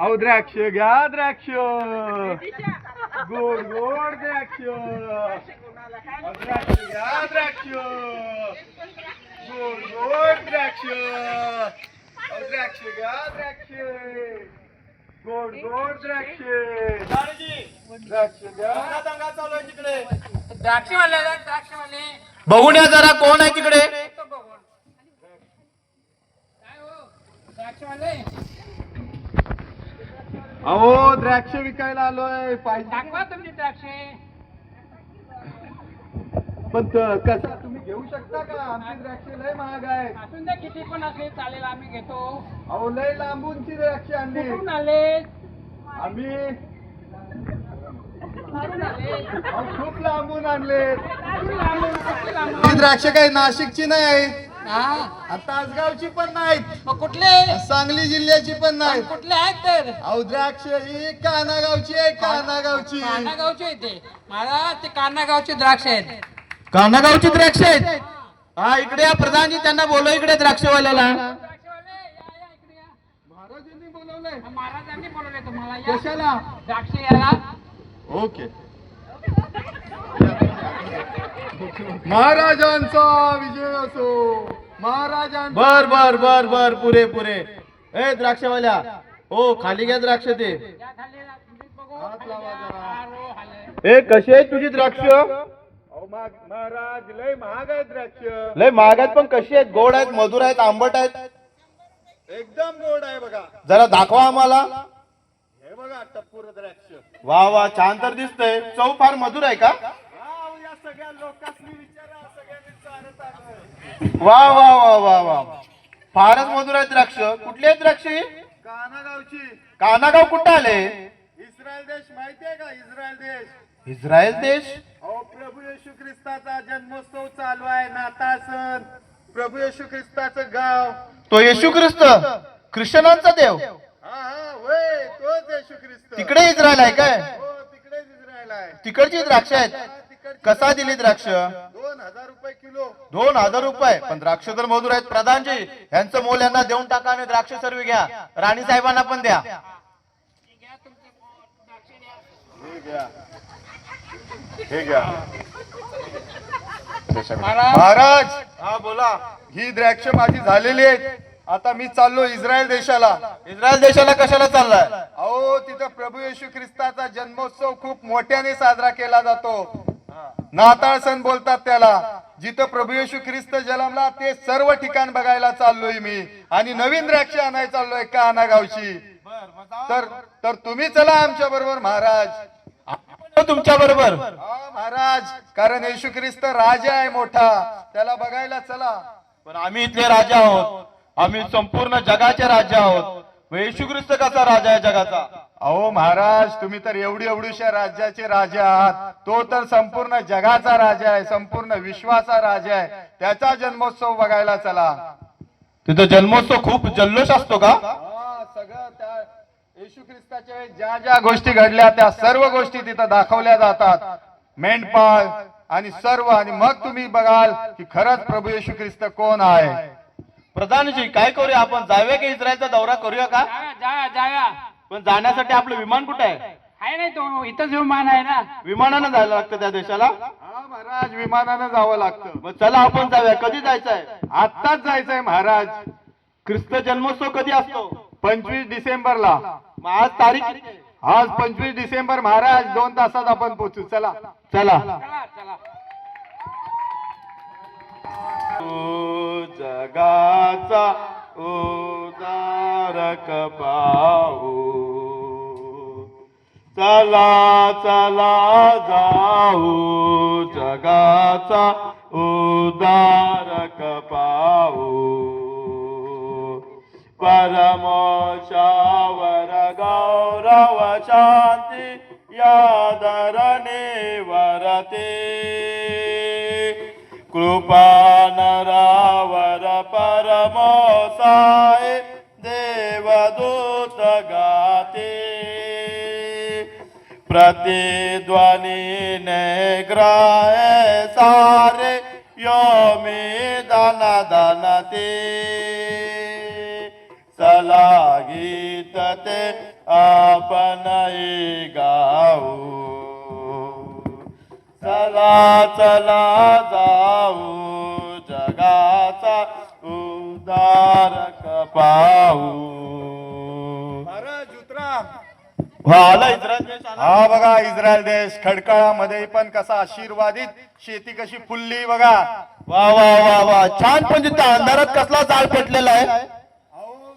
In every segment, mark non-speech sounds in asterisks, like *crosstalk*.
अहो द्राक्ष घ्या द्राक्ष. गोड गोड द्राक्ष. द्राक्ष घ्या द्राक्ष. गोड गोड द्राक्ष. द्राक्ष घ्या द्राक्ष. गोड गोड द्राक्ष. द्राक्ष घ्या. द्राक्षवाले द्राक्षवाले बघून या जरा कोण आहे तिकडे? हो? द्राक्षवाले अहो द्राक्ष विकायला आलोय. पाहिजे तुमची द्राक्षे. पण कसं तुम्ही घेऊ शकता का? आमची द्राक्ष लय महाग आहे असून द्या किती पण असले चालेल आम्ही घेतो. अहो लय लांबूनची द्राक्ष आणली. आले आम्ही खूप लांबून आणले? ही द्राक्ष काही नाशिकची नाही आहे हा. पण नाहीत. मग कुठले? सांगली जिल्ह्याची पण नाही कुठले आहेत तर? अहो द्राक्ष ही कानागावची आहे कानागावची. कानागावचे आहेत ते. मला ते कानागावचे द्राक्ष आहेत. कानागावची द्राक्ष आहेत? हा इकडे या प्रधानजी त्यांना बोलव इकडे द्राक्षवाल्याला. द्राक्षवाले या या इकडे या महाराजांनी बोलवलंय महाराजांनी बोलवले तुम्हाला. या कशाला? द्राक्ष याला ओके. महाराजांचा विजय असो. महाराजांचा बर बर बर बर पुरे पुरे. ए द्राक्षवाल्या. हो खाली घ्या द्राक्ष ते. हा. ए कशी आहे तुझी द्राक्ष? महाराज लय महाग आहे द्राक्ष. लय महाग आहेत पण कशी आहेत? गोड आहेत मधुर आहेत आंबट आहेत? एकदम गोड आहे बघा. जरा दाखवा आम्हाला. हे बघा टप्पूर द्राक्ष. वा वा छान तर दिसतंय. चव फार मधुर आहे का? सगळ्या लोकांनी विचारा सगळ्यांनी चालत आलोय. वा वा वा वा वा. फारच मधुर आहे द्राक्ष. कुठली आहेत द्राक्ष ही? कानागावची. कानागाव कुठं आले? इस्रायल देश माहितीये का? इस्रायल देश. इस्रायल देश? अहो प्रभू येशू ख्रिस्ताचा जन्मोत्सव चालू आहे नाताळ सण प्रभू येशू ख्रिस्ताचं गाव. तो येशू ख्रिस्त. ख्रिश्चनांचा देव. हा हा वय तोच येशू ख्रिस्त. तिकडे इस्रायल आहे काय? हो तिकडेच इस्रायल आहे. तिकडची द्राक्ष आहेत. कसा दिली द्राक्ष? दोन हजार रुपये किलो. दोन हजार रुपये. पण द्राक्ष तर मधुर आहेत. प्रधानजी यांचं मोल यांना देऊन टाका आणि द्राक्ष सर्व घ्या. राणी साहेबांना पण द्या. हे घ्या. हे घ्या. महाराज. महाराज! हा बोला. ही द्राक्ष माझी झालेली आहेत. आता मी चाललो इस्रायल देशाला. इस्रायल देशाला कशाला चाललाय? अहो तिथं प्रभू येशू ख्रिस्ताचा जन्मोत्सव खूप मोठ्याने साजरा केला जातो. नाताळ सण बोलतात त्याला जिथं प्रभू येशू ख्रिस्त जन्मला ते सर्व ठिकाण बघायला चाललोय मी आणि नवीन द्राक्ष आणायला चाललोय काना गावची. तर तर तुम्ही चला आमच्या बरोबर महाराज. तुमच्या बरोबर. हा महाराज. कारण येशू ख्रिस्त राजा आहे मोठा. त्याला बघायला चला. पण आम्ही इथले राजा आहोत. आम्ही संपूर्ण जगाचे राजा आहोत. येशू ख्रिस्त कसा राजा आहे जगाचा? अहो महाराज तुम्ही तर एवढी एवढीशा राज्याचे राजा आहात. तो तर संपूर्ण जगाचा राजा आहे संपूर्ण विश्वाचा राजा आहे. त्याचा जन्मोत्सव बघायला चला. तिथं जन्मोत्सव खूप जल्लोष असतो का? हा सगळं त्या येशू ख्रिस्ताच्या वेळी ज्या ज्या गोष्टी घडल्या त्या सर्व गोष्टी तिथं दाखवल्या जातात. मेंढपाळ आणि सर्व. आणि मग तुम्ही बघाल की खरंच प्रभू येशू ख्रिस्त कोण आहे. प्रधानजी काय करूया आपण? जाऊया की इस्रायलचा दौरा करूया का? जाया जाया. पण जाण्यासाठी आपलं विमान कुठे आहे? आहे नाही तो इथंच विमान आहे ना. विमानानं जायला लागतं त्या देशाला? हा महाराज विमानानं जावं लागतं. मग चला आपण जाऊया. कधी जायचं आहे आत्ताच जायचंय महाराज. ख्रिस्त जन्मोत्सव कधी असतो? पंचवीस डिसेंबरला. मग आज तारीख किती आहे? आज पंचवीस डिसेंबर महाराज दोन तासात आपण पोहोचू. चला. चला. चला चला. जगाचा उदारक पाहू. चला चला जाऊ जगाचा उदारक पाहू. परमोशावर गौरव शांती यादरणे वरते कृपा नरावर पर गाय देवदूत गाते। प्रतिध्वनिने ग्राय सारे योमे दन दानते सला गीत ते आपण गाऊ। सला चला जाऊ जगाचा उदार आला. हा बघा इस्रायल देश खडकाळामध्ये पण कसा आशीर्वादित शेती कशी फुलली बघा. वा वा वा वा. छान पण तिथं अंधारात कसला जाळ पेटलेला आहे. अहो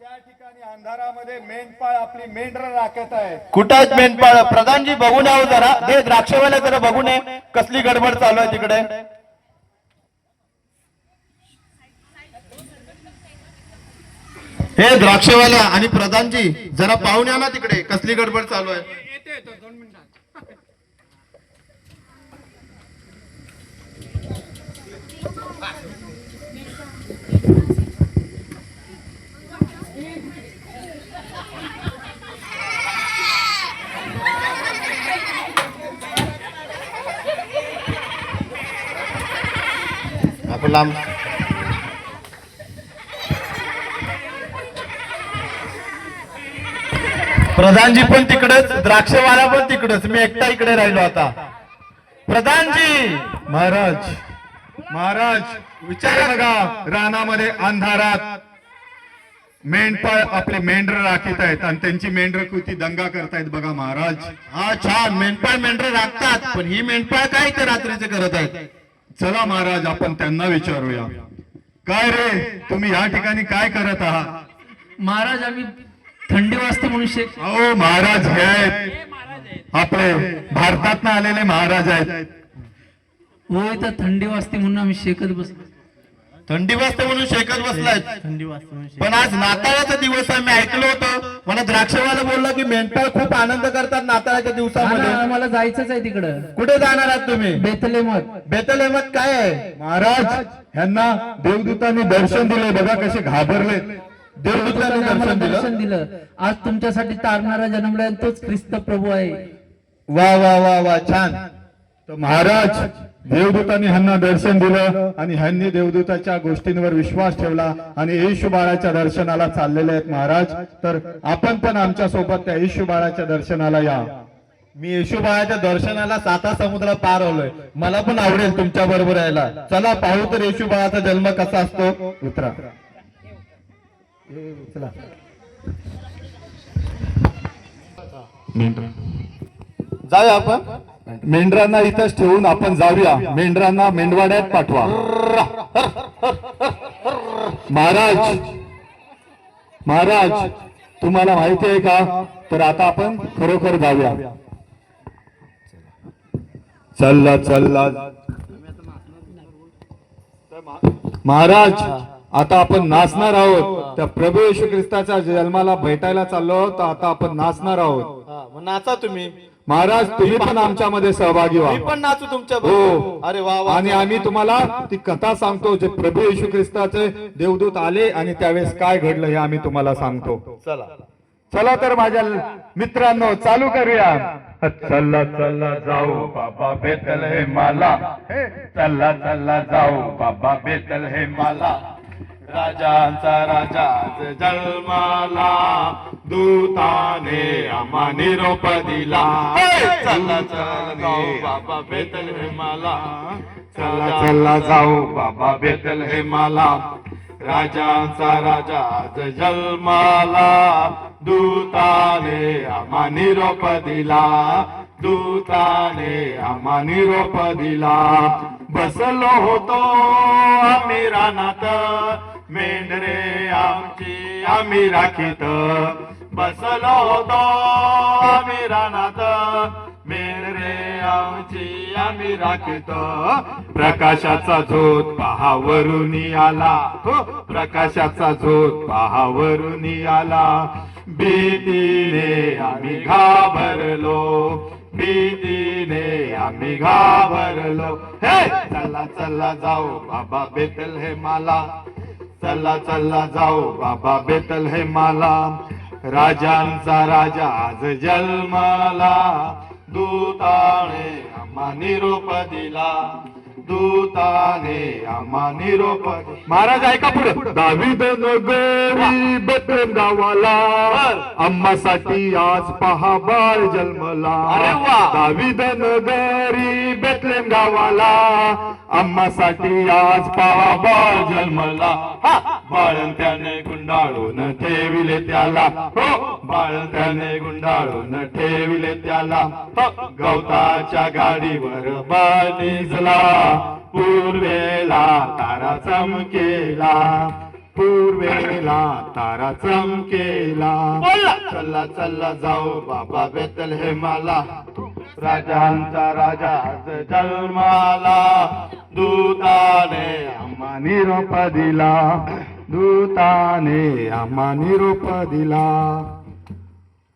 त्या ठिकाणी अंधारामध्ये मेंढपाळ आपली मेंढर राखत आहे. कुठं मेंढपाळ? प्रधानजी बघून यावं जरा. हे द्राक्षवाल्या जरा बघून ये कसली गडबड चालू आहे तिकडे. हे द्राक्षवाल्या आणि प्रधानजी जरा पाहून या ना तिकडे कसली गडबड चालू आहे. आपण लांब प्रधानजी पण तिकडेच द्राक्षवाला पण तिकडेच. मी एकटा इकडे राहिलो आता. प्रधानजी! महाराज महाराज विचार बघा रानामध्ये अंधारात मेंढपाळ आपले मेंढर राखीत आहेत आणि त्यांची मेंढर कृती दंगा करतायत बघा महाराज. हा छान. मेंढपाळ मेंढर राखतात पण ही मेंढपाळ काय ते रात्रीचे करत आहेत? चला महाराज आपण त्यांना विचारूया. काय रे? तुम्ही या ठिकाणी काय करत आहात? महाराज आम्ही थंडी वाजते म्हणून शेक अहो महाराज हे आहेत. आपले भारतात आलेले महाराज आहेत. होय तर थंडी वाजते म्हणून आम्ही शेकत बसलो. थंडी वाजते म्हणून शेकत बसलायत थंडी वाजते म्हणून पण आज नाताळाचा दिवस आहे मी ऐकलं होतं. मला द्राक्षवाला बोलला की मेंढपाळ खूप आनंद करतात नाताळाच्या दिवसामध्ये. आम्हाला जायचंच आहे तिकडं. कुठे जाणार आहात तुम्ही? बेतले मत बेतलेमत काय आहे? महाराज ह्यांना देवदूतांनी दर्शन दिले बघा कसे घाबरले देवदूतांनी दर्शन दिलं. आज तुमच्यासाठी तारणारा जन्मलाय आणि तोच ख्रिस्त प्रभू आहे. वा वा वा वा छान. तर महाराज देवदूतांनी ह्यांना दर्शन दिलं आणि ह्यांनी देवदूताच्या गोष्टींवर विश्वास ठेवला आणि येशू बाळाच्या दर्शनाला चाललेले आहेत महाराज. तर आपण पण आमच्यासोबत त्या येशू बाळाच्या दर्शनाला या. मी येशू बाळाच्या दर्शनाला साता समुद्र पार होलोय. मला पण आवडेल तुमच्या बरोबर यायला. चला पाहू तर येशू बाळाचा जन्म कसा असतो. उतरा. जाऊया आपण? मेंढरांना इथंच ठेवून आपण जाऊया. मेंढरांना मेंढवाड्यात पाठवा. महाराज. महाराज तुम्हाला माहिती आहे का? तर आता आपण खरोखर जाऊया. चल्ला चल्ला महाराज आता आपण नाचणार आहोत. त्या प्रभू येशू ख्रिस्ताच्या जन्माला भेटायला चाललो आहोत. तर आता आपण नाचणार आहोत. नाचा तुम्ही. महाराज तुम्ही पण आमच्यामध्ये सहभागी व्हा. पण नाचू तुमच्या हो. अरे वा आणि आम्ही तुम्हाला ती कथा सांगतो जे प्रभू येशू ख्रिस्ताचे देवदूत आले आणि त्यावेळेस काय घडलं हे आम्ही तुम्हाला सांगतो. चला. चला तर माझ्या मित्रांनो चालू करूया. चला चला जाऊ बाबा बेतल हे माला चला चला जाऊ बाबा बेतल हे माला राजांचा राजा जन्माला दूताने आम्हा निरोप दिला चला चला जाऊ बाबा बेतल हे मला चला चला जाऊ बाबा बेतल हे मला राजांचा राजा जन्माला दूताने आम्हा निरोप दिला दूताने आम्हा निरोप दिला बसलो होतो आम्ही रानात. मेंढरे आमची आम्ही राखीत. बसलो होतो आम्ही रानात. मेंढरे आमची आम्ही राखीत. प्रकाशाचा झोत पहावरून आला. हो प्रकाशाचा झोत पहावरून आला. भीतीने आम्ही घाबरलो. भीतीने आम्ही घाबरलो. हे चला चला जाऊ. बाबा बेतल हे मला. चला चला जाऊ बाबा बेतल हे माला. राजांचा राजा आज जन्माला. दूताने आम्हा निरोप दिला. दूताने आम्हा निरोप महाराज ऐका पुढे. दाविद नगरी बेतलेम गावाला. आम्हासाठी आज पहा बाळ जन्मला. दाविद नगरी बेतलेम गावाला. आम्हासाठी आज पहा बाळ जन्मला. बाळन त्याने गुंडाळून ठेविले त्याला. हो. बाळन त्याने गुंडाळून ठेविले त्याला. गवताच्या गाडीवर बाळ निजला. पूर्वेला तारा चमकेला. पूर्वेला तारा चमकेला. चला चला जाऊ बाबा बेतल हे मला राजांचा राजा जन्माला. दूताने आम्हा निरोप दिला. दूताने आम्हा निरोप दिला.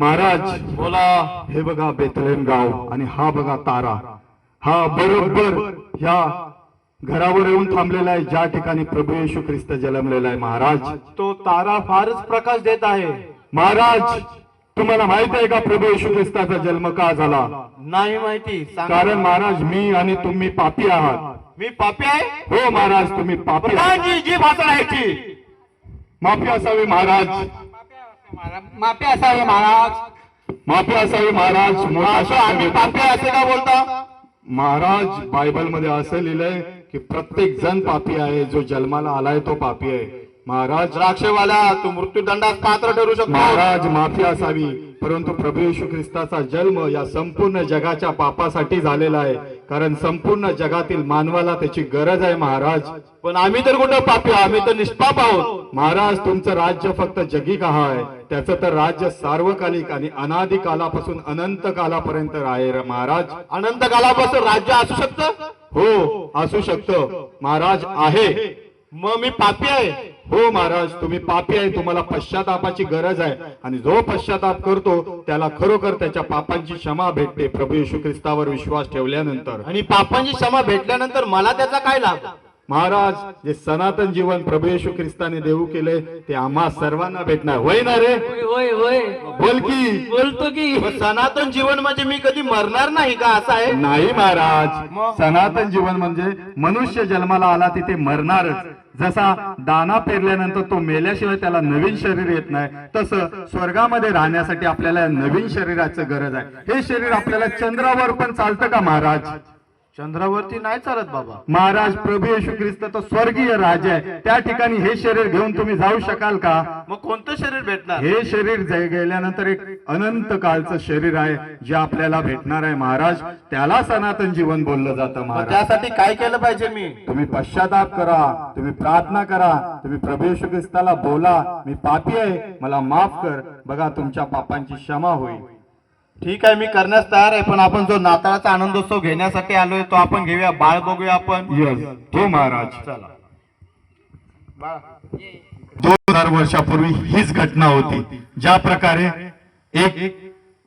महाराज बोला. हे बघा बेतलेम गाव आणि हा बघा तारा. हा बरोबर ह्या घरावर येऊन थांबलेला आहे. ज्या ठिकाणी प्रभू येशू ख्रिस्त जन्मलेला आहे महाराज. तो तारा फारच प्रकाश देत आहे. महाराज तुम्हाला माहीत आहे का प्रभू येशू ख्रिस्ताचा जन्म का झाला? नाही माहिती. कारण महाराज मी आणि तुम्ही पापी आहात. मी पापी आहे? हो महाराज तुम्ही पापी आहात. जी भाषा राहायची. माफी असावी महाराज. मापे असावे महाराज. माफी असावी महाराज. मोठा असं आम्ही शब्द पापी आहे असे का बोलता? महाराज बायबलमध्ये असं लिहिलंय की प्रत्येक जण पापी आहे जो जन्माला आलाय तो पापी आहे. महाराज द्राक्षवाला तू मृत्यूदंडास पात्र ठरू शकतो. महाराज माफी असावी परंतु प्रभू येशू ख्रिस्ताचा जन्म या संपूर्ण जगाच्या पापासाठी झालेला आहे. कारण संपूर्ण जगातील मानवाला त्याची गरज आहे महाराज. पण आम्ही तर कुठं पापी आहोत? आम्ही तर निष्पाप आहोत. महाराज तुमचं राज्य फक्त जगी का आहे. त्याचं तर राज्य सार्वकालिक आणि अनादी कालापासून अनंत कालापर्यंत आहे महाराज. अनंत कालापासून राज्य असू शकतं? हो असू शकतं. महाराज आहे. मग मी पापी आहे. हो महाराज तुम्ही पापी आहे तुम्हाला पश्चातापाची गरज आहे. आणि जो पश्चाताप करतो त्याला खरोखर त्याच्या पापांची क्षमा भेटते प्रभू येशू ख्रिस्तावर विश्वास ठेवल्यानंतर. आणि पापांची क्षमा भेटल्यानंतर मला त्याचा काय लाभ? महाराज जे सनातन जीवन प्रभू येशू ख्रिस्ताने देऊ केले ते आम्हा सर्वांना भेटणार. होय ना रे? होय होय बोल की. बोलतो की. सनातन जीवन म्हणजे मी कधी मरणार नाही का असं आहे? नाही महाराज. सनातन जीवन म्हणजे मनुष्य जन्माला आला तिथे मरणारच. जसा दाना पेरल्यानंतर तो मेल्याशिवाय त्याला नवीन शरीर येत नाही तसं स्वर्गामध्ये राहण्यासाठी आपल्याला नवीन शरीराचं गरज आहे. हे शरीर आपल्याला चंद्रावर पण चालतं का महाराज? चंद्रावरती नाही चालत बाबा. महाराज प्रभू येशू ख्रिस्त तो स्वर्गीय राजा आहे. त्या ठिकाणी हे शरीर घेऊन तुम्ही जाऊ शकाल का? मग कोणतं शरीर भेटणार? हे शरीर गेल्यानंतर एक अनंत काळचं शरीर आहे जे आपल्याला भेटणार आहे महाराज. त्याला सनातन जीवन बोललं जातं महाराज. त्यासाठी काय केलं पाहिजे मी? तुम्ही पश्चाताप करा तुम्ही प्रार्थना करा तुम्ही प्रभू येशू ख्रिस्ताला बोला मी पापी आहे मला माफ कर. बघा तुमच्या पापांची क्षमा होईल. ठीक आहे मी करण्यास तयार आहे पण आपण जो नाताळाचा आनंदोत्सव घेण्यासाठी आलोय तो आपण घेऊया. बाळ बघूया आपण. यस हो महाराज. दोन हजार वर्षापूर्वी हीच घटना होती. ज्या प्रकारे एक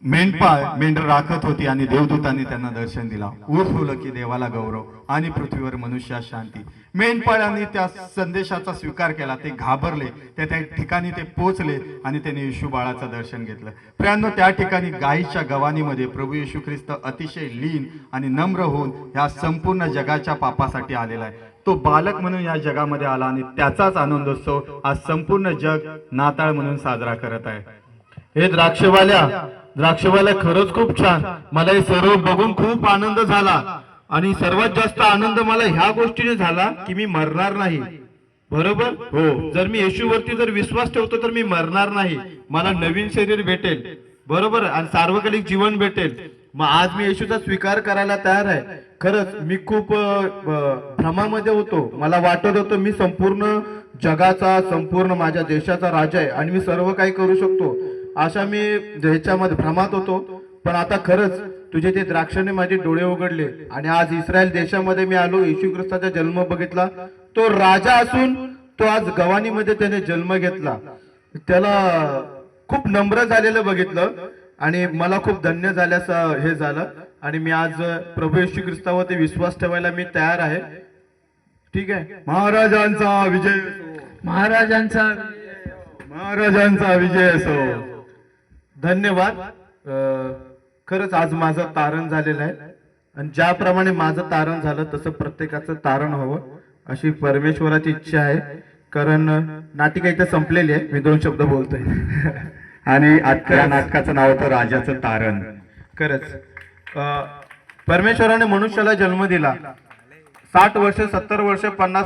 मेंढपाळ मेंढर राखत होती आणि देवदूतांनी त्यांना दर्शन दिला. ऊर फुलं की देवाला गौरव आणि पृथ्वीवर मनुष्या शांती. मेंढपाळांनी त्या संदेशाचा स्वीकार केला. ते घाबरले. त्या त्या ठिकाणी ते पोचले आणि त्यांनी येशू बाळाचं दर्शन घेतलं. प्रियांनो त्या ठिकाणी गायीच्या गवानीमध्ये प्रभू येशू ख्रिस्त अतिशय लीन आणि नम्र होऊन ह्या संपूर्ण जगाच्या पापासाठी आलेला आहे. तो बालक म्हणून या जगामध्ये आला आणि त्याचाच आनंदोत्सव आज संपूर्ण जग नाताळ म्हणून साजरा करत आहे. हे द्राक्षवाल्या द्राक्षवाला खरंच खूप छान. मला हे सर्व बघून खूप आनंद झाला. आणि सर्वात जास्त आनंद मला ह्या गोष्टीने झाला की मी मरणार नाही. बरोबर? हो. जर मी येशूवरती जर विश्वास ठेवतो तर मी मरणार नाही. मला नवीन शरीर भेटेल. बरोबर? आणि सार्वकालिक जीवन भेटेल. मग आज मी येशूचा स्वीकार करायला तयार आहे. खरंच मी खूप भ्रमामध्ये होतो. मला वाटत होतं मी संपूर्ण जगाचा संपूर्ण माझ्या देशाचा राजा आहे. आणि मी सर्व काही करू शकतो. अशा मी ह्याच्यामध्ये भ्रमात होतो. पण आता खरंच तुझे ते द्राक्षाने माझे डोळे उघडले आणि आज इस्रायल देशामध्ये मी आलो येशू ख्रिस्ताचा जन्म बघितला. तो राजा असून तो आज गवानीमध्ये त्याने जन्म घेतला. त्याला खूप नम्र झालेलं बघितलं आणि मला खूप धन्य झाल्याचं हे झालं. आणि मी आज प्रभू येशू ख्रिस्तावरती विश्वास ठेवायला मी तयार आहे. ठीक आहे? महाराजांचा विजय असो. महाराजांचा महाराजांचा विजय असो. धन्यवाद. खरंच आज माझं तारण झालेलं आहे. आणि ज्याप्रमाणे माझं तारण झालं तसं प्रत्येकाचं तारण हवं अशी परमेश्वराची इच्छा आहे. कारण नाटिका इथे संपलेली आहे. मी दोन शब्द बोलतोय. *laughs* आणि आजच्या नाटकाचं नाव होतं राजाचं तारण. खरंच. परमेश्वराने मनुष्याला जन्म दिला. साठ वर्ष सत्तर वर्ष पन्नास